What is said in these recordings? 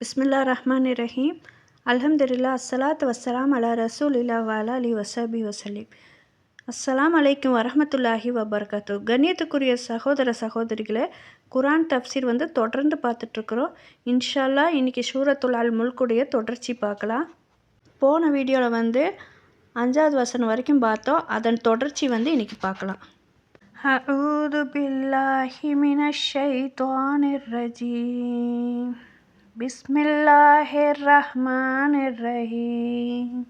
பிஸ்மில்லா ரஹ்மான் ரஹீம் அலமதுல்லா அஸ்ஸலாத் வசலாம் அலா ரசூல் இல்லா வாலா அலி வசபி வசலீம் அஸ்ஸலாம் அலைக்கும் வரமத்துல்லாஹி வபர்கத்து கண்ணியத்துக்குரிய சகோதர சகோதரிகளை குரான் தப்சீர் வந்து தொடர்ந்து பார்த்துட்ருக்குறோம். இன்ஷால்லா இன்றைக்கி சூரத்துல் அல் முல்குடைய தொடர்ச்சி பார்க்கலாம். போன வீடியோவில் வந்து அஞ்சாவது வசனம் வரைக்கும் பார்த்தோம். அதன் தொடர்ச்சி வந்து இன்னைக்கு பார்க்கலாம். அவுது பில்லாஹி மின ஷைத்வானிர் ரஜீம். பிஸ்மில்லாஹிர் ரஹ்மான் ரஹீம்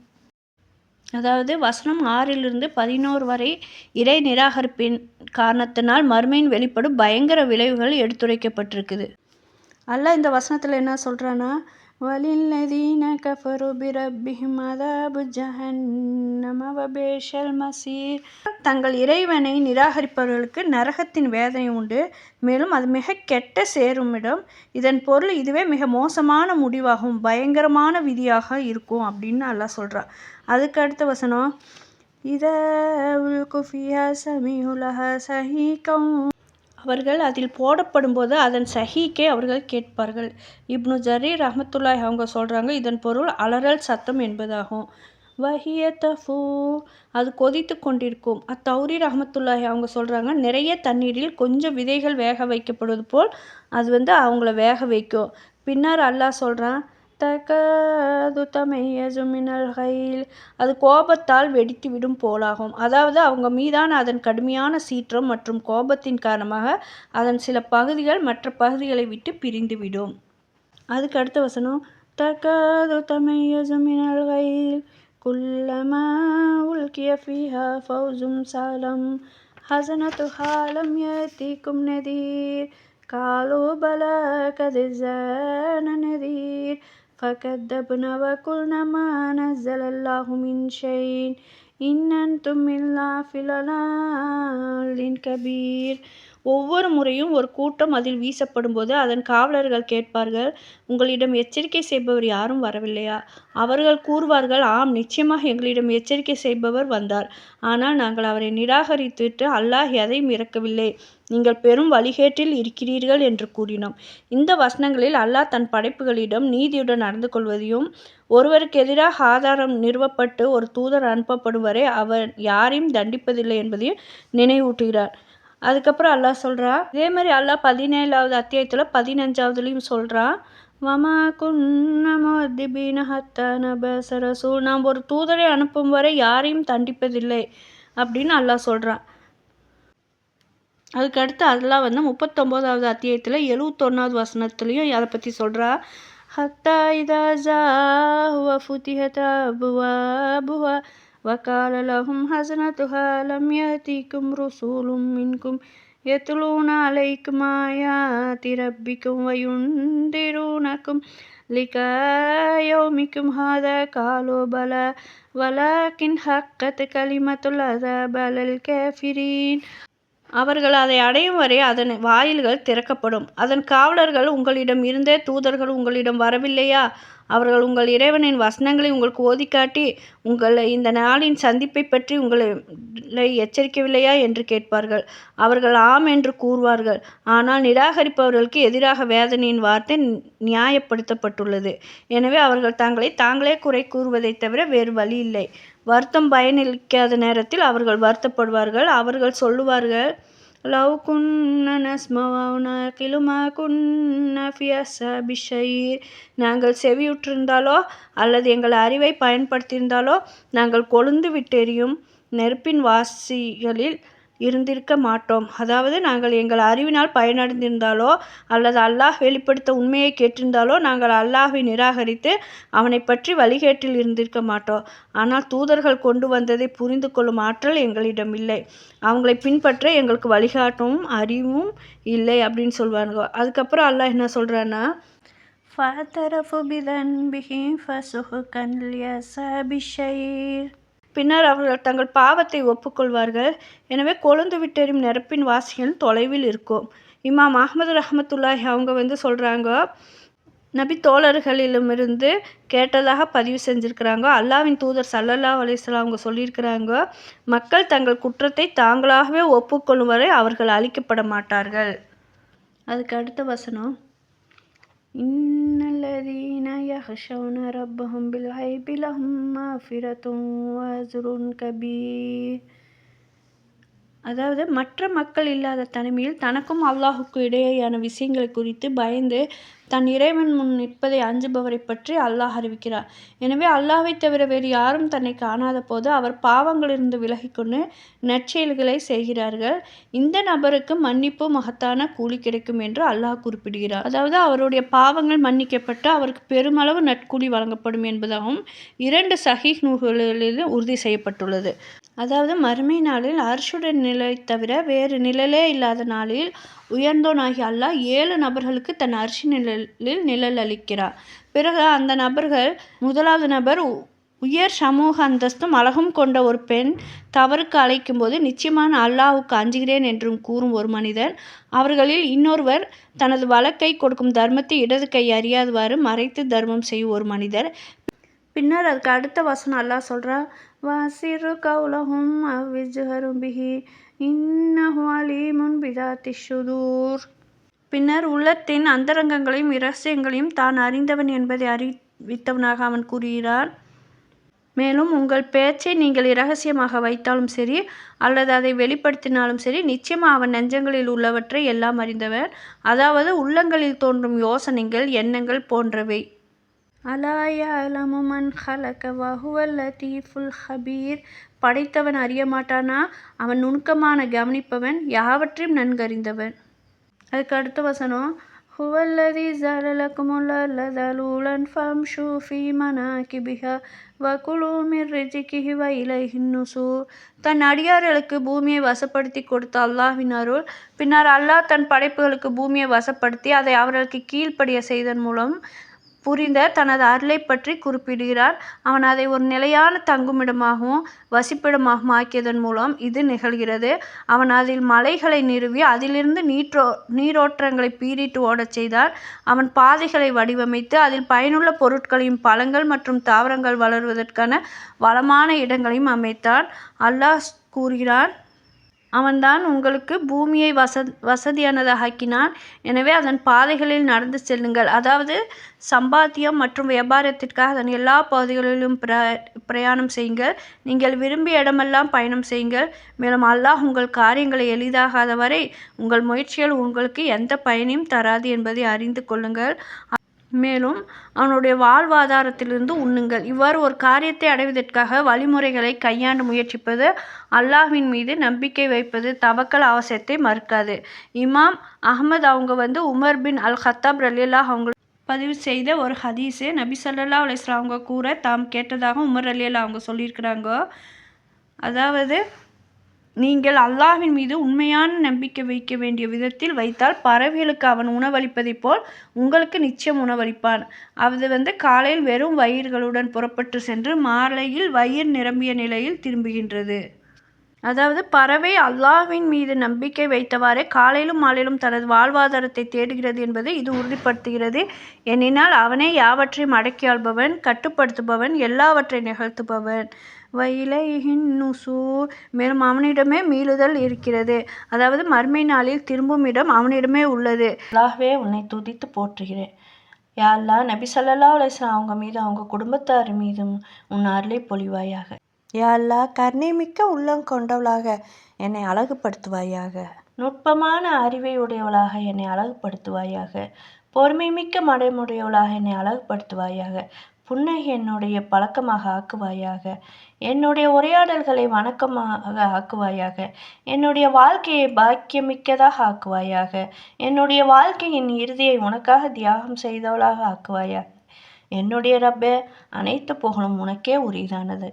அதாவது வசனம் ஆறிலிருந்து பதினோரு வரை இறை நிராகரிப்பின் காரணத்தினால் மறுமையின் வெளிப்படும் பயங்கர விளைவுகள் எடுத்துரைக்கப்பட்டிருக்குது. அல்ல இந்த வசனத்தில் என்ன சொல்கிறான்னா وللذين كفروا بربهم عذاب جهنم وبئس المصير. தங்கள் இறைவனை நிராகரிப்பவர்களுக்கு நரகத்தின் வேதனை உண்டு. மேலும் அது மிக கெட்ட சேருமிடம் இதன் பொருள் இதுவே மிக மோசமான முடிவாகும் பயங்கரமான விதியாக இருக்கும் அப்படின்னு அல்லாஹ் சொல்கிறான் அதுக்கு அடுத்த வசனம். இத குஃபியா சமியுலக சஹீகம் அவர்கள் அதில் போடப்படும்போது அதன் சஹீக்கே அவர்கள் கேட்பார்கள். இப்னு ஜரீர் ரஹமத்துல்லாய் அவங்க சொல்கிறாங்க இதன் பொருள் அலறல் சத்தம் என்பதாகும். வஹிய தஃபூ அது கொதித்து கொண்டிருக்கும். அத்தௌரி ரஹமத்துல்லாஹி அவங்க சொல்கிறாங்க நிறைய தண்ணீரில் கொஞ்சம் விதைகள் வேக வைக்கப்படுவது போல் அது வந்து அவங்கள வேக வைக்கும். பின்னர் அல்லாஹ் சொல்கிறான் தகது தமையசு மினல் கைல் அது கோபத்தால் வெடித்து விடும் போலாகும் அதாவது அவங்க மீதான அதன் கடுமையான சீற்றம் மற்றும் கோபத்தின் காரணமாக அதன் சில பகுதிகள் மற்ற பகுதிகளை விட்டு பிரிந்துவிடும் அதுக்கு அடுத்த வசனம் தகது தமையசு மினல் கைல் குல்லமா உல்கிய ஃபீஹா ஃபௌசும் சாலம் ஹசனத்துஹா லம் யத்திக்கும் நதீர் قالوا بلى قد جاءنا نذير فكذبنا وقلنا ما نزل الله من شيء. إن أنتم إلا في ضلال كبير. ஒவ்வொரு முறையும் ஒரு கூட்டம் அதில் வீசப்படும்போது அதன் காவலர்கள் கேட்பார்கள் உங்களிடம் எச்சரிக்கை செய்பவர் யாரும் வரவில்லையா? அவர்கள் கூறுவார்கள் ஆம் நிச்சயமாக எங்களிடம் எச்சரிக்கை செய்பவர் வந்தார். ஆனால் நாங்கள் அவரை நிராகரித்துவிட்டு அல்லாஹ் எதையும் இறக்கவில்லை நீங்கள் பெரும் வழிகேட்டில் இருக்கிறீர்கள் என்று கூறினோம். இந்த வசனங்களில் அல்லாஹ் தன் படைப்புகளிடம் நீதியுடன் நடந்து கொள்வதையும் ஒருவருக்கு எதிராக ஆதாரம் நிறுவப்பட்டு ஒரு தூதர் அனுப்பப்படும் வரை அவர் யாரையும் தண்டிப்பதில்லை என்பதையும் நினைவூட்டுகிறார். அதுக்கப்புறம் அல்லாஹ் சொல்கிறான் இதே மாதிரி அல்லாஹ் பதினேழாவது அத்தியாயத்தில் பதினஞ்சாவதுலேயும் சொல்கிறான் வமா குன்னமோதிபீன ஹத்தான பசரசூல் நாம் ஒரு தூதரை அனுப்பும் வரை யாரையும் தண்டிப்பதில்லை அப்படின்னு அல்லாஹ் சொல்கிறான் அதுக்கடுத்து அதெல்லாம் வந்து முப்பத்தொம்போதாவது அத்தியாயத்தில் எழுவத்தொன்னாவது வசனத்துலேயும் அதை பற்றி சொல்கிறா ஹத்தா இதா ஜா ஹுவ ஃபுதிஹதா புவா புவா وقال لهم حسنتها لم يأتكم رسول منكم يتلون عليكم آيات ربكم وينذرونكم لقاء يومكم هذا. قالوا بلى ولكن حقت كلمة العذاب على الكافرين. அவர்கள் அதை அடையும் வரை அதன் வாயில்கள் திறக்கப்படும். அதன் காவலர்கள் உங்களிடம் இருந்தே தூதர்கள் உங்களிடம் வரவில்லையா? அவர்கள் உங்கள் இறைவனின் வசனங்களை உங்களுக்கு ஓதிக்காட்டி உங்களை இந்த நாளின் சந்திப்பை பற்றி உங்களை எச்சரிக்கவில்லையா? என்று கேட்பார்கள். அவர்கள் ஆம் என்று கூறுவார்கள். ஆனால் நிராகரிப்பவர்களுக்கு எதிராக வேதனையின் வார்த்தை நியாயப்படுத்தப்பட்டுள்ளது. எனவே அவர்கள் தங்களை தாங்களே குறை கூறுவதை தவிர வேறு வழி இல்லை. வருத்தம் பயனளிக்காத நேரத்தில் அவர்கள் வருத்தப்படுவார்கள். அவர்கள் சொல்லுவார்கள் லவ் குன்ன நஸ்மவாவுனா கிலுமா குன்ன ஃபியஸா நாங்கள் செவியுற்றிருந்தாலோ அல்லது எங்கள் அறிவை பயன்படுத்தியிருந்தாலோ நாங்கள் கொழுந்து விட்டெறியும். நெருப்பின் வாசிகளில் இருந்திருக்க மாட்டோம் அதாவது நாங்கள் எங்கள் அறிவினால் பயனடைந்திருந்தாலோ அல்லது அல்லாஹ் வெளிப்படுத்த உண்மையை கேட்டிருந்தாலோ நாங்கள் அல்லாஹை நிராகரித்து அவனை பற்றி வழிகேட்டில் இருந்திருக்க மாட்டோம் ஆனால் தூதர்கள் கொண்டு வந்ததை புரிந்து கொள்ளும் ஆற்றல் எங்களிடம் இல்லை அவங்களை பின்பற்ற எங்களுக்கு வழிகாட்டவும் அறிவும் இல்லை அப்படின்னு சொல்லுவாங்க அதுக்கப்புறம் அல்லாஹ் என்ன சொல்கிறான்னா فاعترفوا بذنبهم فسحقا لأصحاب الشعير பின்னர் அவர்கள் தங்கள் பாவத்தை ஒப்புக்கொள்வார்கள். எனவே கொழுந்து விட்டெறியும் நெருப்பின் வாசிகள் தொலைவில் இருக்கும். இமாம் அஹமது ரஹமத்துல்லாஹி அவங்க வந்து சொல்கிறாங்க நபி தோழர்களிலுமிருந்து கேட்டதாக பதிவு செஞ்சுருக்கிறாங்க. அல்லாவின் தூதர் சல்லல்லா அலிஸ்லாம் அவங்க சொல்லியிருக்கிறாங்க மக்கள் தங்கள் குற்றத்தை தாங்களாகவே ஒப்புக்கொள்ளும் வரை அவர்கள் அழிக்கப்பட மாட்டார்கள். அதுக்கு அடுத்த வசனம். இன்னல்லதி يخشون ربهم بالغيب لهم مغفرة وأجر كبير அதாவது மற்ற மக்கள் இல்லாத தனிமையில் தனக்கும் அல்லாஹுக்கும் இடையேயான விஷயங்களை குறித்து பயந்து தன் இறைவன் முன் நிற்பதை அஞ்சுபவரை பற்றி அல்லாஹ் அறிவிக்கிறார். எனவே அல்லாஹை தவிர வேறு யாரும் தன்னை காணாத போது அவர் பாவங்களிலிருந்து விலகிக்கொண்டு நற்செயல்களை செய்கிறார்கள். இந்த நபருக்கு மன்னிப்பு மகத்தான கூலி கிடைக்கும் என்று அல்லாஹ் குறிப்பிடுகிறார். அதாவது அவருடைய பாவங்கள் மன்னிக்கப்பட்டு அவருக்கு பெருமளவு நற்கூலி வழங்கப்படும் என்பதாகவும் இரண்டு சஹீஹ் நூல்களில் உறுதி செய்யப்பட்டுள்ளது. அதாவது மறுமை நாளில் அர்ஷுடன் நிலை தவிர வேறு நிழலே இல்லாத நாளில் உயர்ந்தோனாகி அல்லாஹ் ஏழு நபர்களுக்கு தன் அரிசி நிழலில் நிழல் அளிக்கிறார் பிறகு அந்த நபர்கள் முதலாவது நபர் உயர் சமூக அந்தஸ்தும் அழகும் கொண்ட ஒரு பெண் தவறுக்கு அழைக்கும் போது நிச்சயமான அல்லாவுக்கு அஞ்சுகிறேன் என்றும் கூறும் ஒரு மனிதர் அவர்களில் இன்னொருவர் தனது வழக்கை கொடுக்கும் தர்மத்தை இடது கை அறியாதவாறு மறைத்து தர்மம் செய்யும் ஒரு மனிதர். பின்னர் அதுக்கு அடுத்த வசனம் அல்லாஹ் சொல்கிறா வாசிறு கவுலகும் அவ்விஜ்ஹரும் பிஹி இன்னஹு அலீமுன் பிதாத்தி பின்னர் உள்ளத்தின் அந்தரங்கங்களையும் இரகசியங்களையும் தான் அறிந்தவன் என்பதை அறிவித்தவனாக அவன் கூறுகிறார். மேலும் உங்கள் பேச்சை நீங்கள் இரகசியமாக வைத்தாலும் சரி அல்லது அதை வெளிப்படுத்தினாலும் சரி நிச்சயமாக அவன் நெஞ்சங்களில் உள்ளவற்றை எல்லாம் அறிந்தவன் அதாவது உள்ளங்களில் தோன்றும் யோசனைகள் எண்ணங்கள் போன்றவை. அலாயலமு ஹலக வஹுவல் லத்தீஃபுல் ஹபீர். படைத்தவன் அறிய மாட்டானா அவன் நுணுக்கமான கவனிப்பவன் யாவற்றையும் நன்கறிந்தவன். அதுக்கு அடுத்த வசனம் ஹுவல்லதி ஜலலக்குமுல்லதலூலன் ஃபம்ஷு ஃபி மனாகிபிஹா வகுலு மிர் ரிஜிகிஹி வ இலைஹின் நுசூர். தன் அடியார்களுக்கு பூமியை வசப்படுத்தி கொடுத்த அல்லாஹ்வின் அருள். பின்னர் அல்லாஹ் தன் படைப்புகளுக்கு பூமியை வசப்படுத்தி அதை அவர்களுக்கு கீழ்ப்படிய செய்தன் மூலம் புரிந்த தனது அருளை பற்றி குறிப்பிடுகிறார். அவன் அதை ஒரு நிலையான தங்குமிடமாகவும் வசிப்பிடமாகவும் ஆக்கியதன் மூலம் இது நிகழ்கிறது. அவன் அதில் மலைகளை நிறுவி அதிலிருந்து நீற்றோ நீரோற்றங்களை பீறிட்டு ஓடச் செய்தார். அவன் பாதைகளை வடிவமைத்து அதில் பயனுள்ள பொருட்களையும் பழங்கள் மற்றும் தாவரங்கள் வளர்வதற்கான வளமான இடங்களையும் அமைத்தான் அல்லாஹ் கூறுகிறான் அவன்தான் உங்களுக்கு பூமியை வச வசதியானதாக்கினான் எனவே அதன் பாதைகளில் நடந்து செல்லுங்கள். அதாவது சம்பாத்தியம் மற்றும் வியாபாரத்திற்காக அதன் எல்லா பகுதிகளிலும் பிர பிரயாணம் செய்யுங்கள். நீங்கள் விரும்பிய இடமெல்லாம் பயணம் செய்யுங்கள். மேலும் அல்லாஹ் உங்கள் காரியங்களை எளிதாகாத வரை உங்கள் முயற்சிகள் உங்களுக்கு எந்த பயனையும் தராது என்பதை அறிந்து கொள்ளுங்கள். மேலும் அவனுடைய வாழ்வாதாரத்திலிருந்து உண்ணுங்கள். இவ்வாறு ஒரு காரியத்தை அடைவதற்காக வழிமுறைகளை கையாண்டு முயற்சிப்பது அல்லாஹ்வின் மீது நம்பிக்கை வைப்பது தவக்கல் அவசியத்தை மறுக்காது. இமாம் அஹ்மத் அவங்க வந்து உமர் பின் அல் ஹத்தாப் ரலியல்லாஹ் அவங்க பதிவு செய்த ஒரு ஹதீஸு. நபி சல்லா அலிஸ்லாம் அவங்க கூற தாம் கேட்டதாக உமர் அலியல்லா அவங்க சொல்லியிருக்கிறாங்க. அதாவது நீங்கள் அல்லாஹ்வின் மீது உண்மையான நம்பிக்கை வைக்க வேண்டிய விதத்தில் வைத்தால் பறவைகளுக்கு அவன் உணவளிப்பதைப் போல் உங்களுக்கு நிச்சயம் உணவளிப்பான். அது வந்து காலையில் வெறும் வயிர்களுடன் புறப்பட்டு சென்று மாலையில் வயிறு நிரம்பிய நிலையில் திரும்புகின்றது. அதாவது பறவை அல்லாஹ்வின் மீது நம்பிக்கை வைத்தவாறே காலையிலும் மாலையிலும் தனது வாழ்வாதாரத்தை தேடுகிறது என்பதை இது உறுதிப்படுத்துகிறது. எனினால் அவனே யாவற்றையும் அடக்கியாள்பவன் கட்டுப்படுத்துபவன் எல்லாவற்றை நிகழ்த்துபவன். வயிலைஹின் நுசூர் மேலும் அவனிடமே மீளுதல் இருக்கிறது. அதாவது மர்மை நாளில் திரும்பும் இடம் அவனிடமே உள்ளது. அல்லாஹ்வே உன்னை துதித்து போற்றுகிறேன். யாழ்லா நபி சல்லா அலிஸ்லாம் அவங்க மீது அவங்க குடும்பத்தார் மீதும் உன் அருளை பொழிவாயாக. யாழ்லா கருணை மிக்க உள்ளம் கொண்டவளாக என்னை அழகுபடுத்துவாயாக. நுட்பமான அறிவை உடையவளாக என்னை அழகுபடுத்துவாயாக. பொறுமை மிக்க மடைமுடையவளாக என்னை அழகுபடுத்துவாயாக. புன்னகை என்னுடைய பழக்கமாக ஆக்குவாயாக. என்னுடைய உரையாடல்களை வணக்கமாக ஆக்குவாயாக. என்னுடைய வாழ்க்கையை பாக்கியமிக்கதாக ஆக்குவாயாக. என்னுடைய வாழ்க்கையின் இறுதியை உனக்காக தியாகம் செய்தவளாக ஆக்குவாயாக. என்னுடைய ரப்பே அனைத்து புகழும் உனக்கே உரியதானது